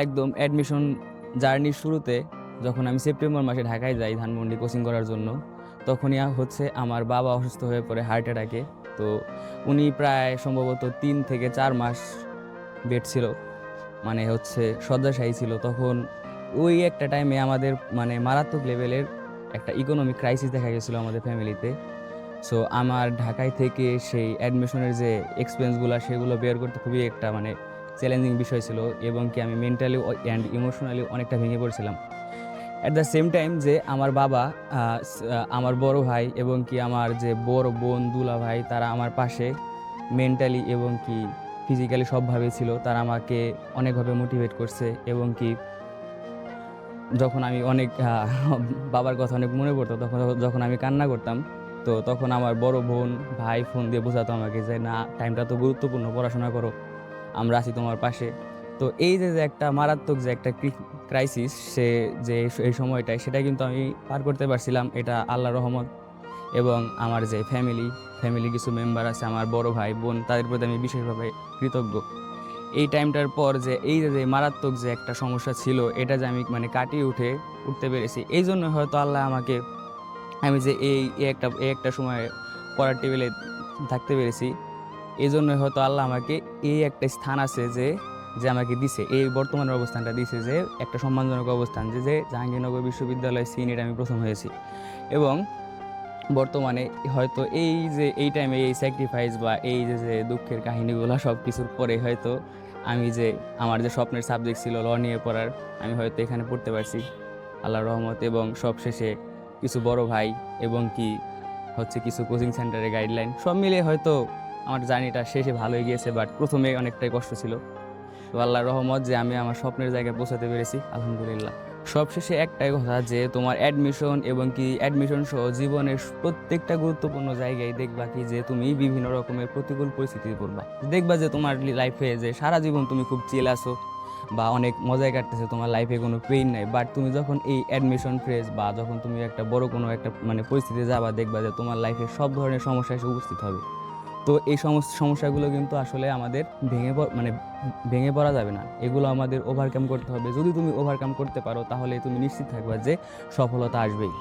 একদম অ্যাডমিশন জার্নির শুরুতে যখন আমি সেপ্টেম্বর মাসে ঢাকায় যাই ধানমন্ডি কোচিং করার জন্য, তখনই হচ্ছে আমার বাবা অসুস্থ হয়ে পড়ে হার্ট অ্যাটাকে তো উনি প্রায় সম্ভবত তিন থেকে চার মাস বেড ছিল মানে হচ্ছে শয্যাশায়ী ছিল। তখন ওই একটা টাইমে আমাদের মানে মারাত্মক লেভেলের একটা ইকোনমিক ক্রাইসিস দেখা গেছিল আমাদের ফ্যামিলিতে সো আমার ঢাকায় থেকে সেই অ্যাডমিশনের যে এক্সপেন্সগুলো সেগুলো বের করতে খুবই একটা মানে চ্যালেঞ্জিং বিষয় ছিল এবং কি আমি মেন্টালি অ্যান্ড ইমোশনালি অনেকটা ভেঙে পড়ছিলাম। অ্যাট দ্য সেম টাইম যে আমার বাবা আমার বড় ভাই এবং কি আমার যে বড় বোন দুলা ভাই, তারা আমার পাশে মেন্টালি এবং কি ফিজিক্যালি সবভাবে ছিল। তারা আমাকে অনেকভাবে মোটিভেট করছে এবং কি যখন আমি অনেক বাবার কথা অনেক মনে পড়তো, তখন, যখন আমি কান্না করতাম, তো তখন আমার বড় বোন, ভাই ফোন দিয়ে বোঝাতো আমাকে যে, না টাইমটা তো গুরুত্বপূর্ণ, পড়াশোনা করো। আমরা আছি তোমার পাশে। তো এই যে যে একটা মারাত্মক যে একটা ক্রাইসিস সে যে এই- সময়টায় সেটা কিন্তু আমি পার করতে পারছিলাম। এটা আল্লাহ রহমত এবং আমার যে ফ্যামিলি ফ্যামিলি কিছু মেম্বার আছে, আমার বড় ভাই, বোন, তাদের প্রতি আমি বিশেষভাবে কৃতজ্ঞ। এই টাইমটার পর যে, এই যে মারাত্মক যে একটা সমস্যা ছিল, এটা যে আমি মানে কাটিয়ে উঠে, উঠতে পেরেছি। এই জন্য হয়তো আল্লাহ আমাকে আমি যে এই এই একটা এই একটা সময় পড়ার টেবিলে থাকতে পেরেছি। এই জন্য হয়তো আল্লাহ আমাকে এই একটা স্থান আছে যে যে আমাকে দিছে। এই বর্তমানের অবস্থানটা দিছে যে, একটা সম্মানজনক অবস্থান যে যে জাহাঙ্গীরনগর বিশ্ববিদ্যালয় সিনিয়র আমি প্রথম হয়েছি। এবং বর্তমানে হয়তো এই যে, এই টাইমে এই স্যাক্রিফাইস বা এই যে যে দুঃখের কাহিনীগুলো সব কিছুর পরে হয়তো আমি যে, আমার যে স্বপ্নের সাবজেক্ট ছিল ল নিয়ে পড়ার, আমি হয়তো এখানে পড়তে পারছি। আল্লাহ রহমত এবং সবশেষে কিছু বড় ভাই এবং কি হচ্ছে কিছু কোচিং সেন্টারের গাইডলাইন সব মিলে হয়তো আমার জার্নিটা শেষে ভালোই গিয়েছে বাট প্রথমে অনেকটাই কষ্ট ছিল। তো আল্লাহর রহমত যে আমি আমার স্বপ্নের জায়গায় পৌঁছাতে পেরেছি, আলহামদুলিল্লাহ। সবশেষে একটাই কথা যে তোমার অ্যাডমিশন এবং কি অ্যাডমিশন সহ জীবনের প্রত্যেকটা গুরুত্বপূর্ণ জায়গায় দেখবা কি যে তুমি বিভিন্ন রকমের প্রতিকূল পরিস্থিতি পড়বা। দেখবা যে তোমার লাইফে যে সারা জীবন তুমি খুব চিল আছো বা অনেক মজায় কাটতেছে, তোমার লাইফে কোনো পেইন নাই বাট তুমি যখন এই অ্যাডমিশন ফ্রেজ বা যখন তুমি একটা বড় কোনো একটা মানে পরিস্থিতি যাবা, দেখবা যে তোমার লাইফে সব ধরনের সমস্যা এসে উপস্থিত হবে। তো এই সমস্ত সমস্যাগুলো কিন্তু আসলে আমাদের ভেঙে মানে ভেঙে পড়া যাবে না। এগুলো আমাদের ওভারকাম করতে হবে। যদি তুমি ওভারকাম করতে পারো, তাহলে তুমি নিশ্চিত থাকবে যে সফলতা আসবেই।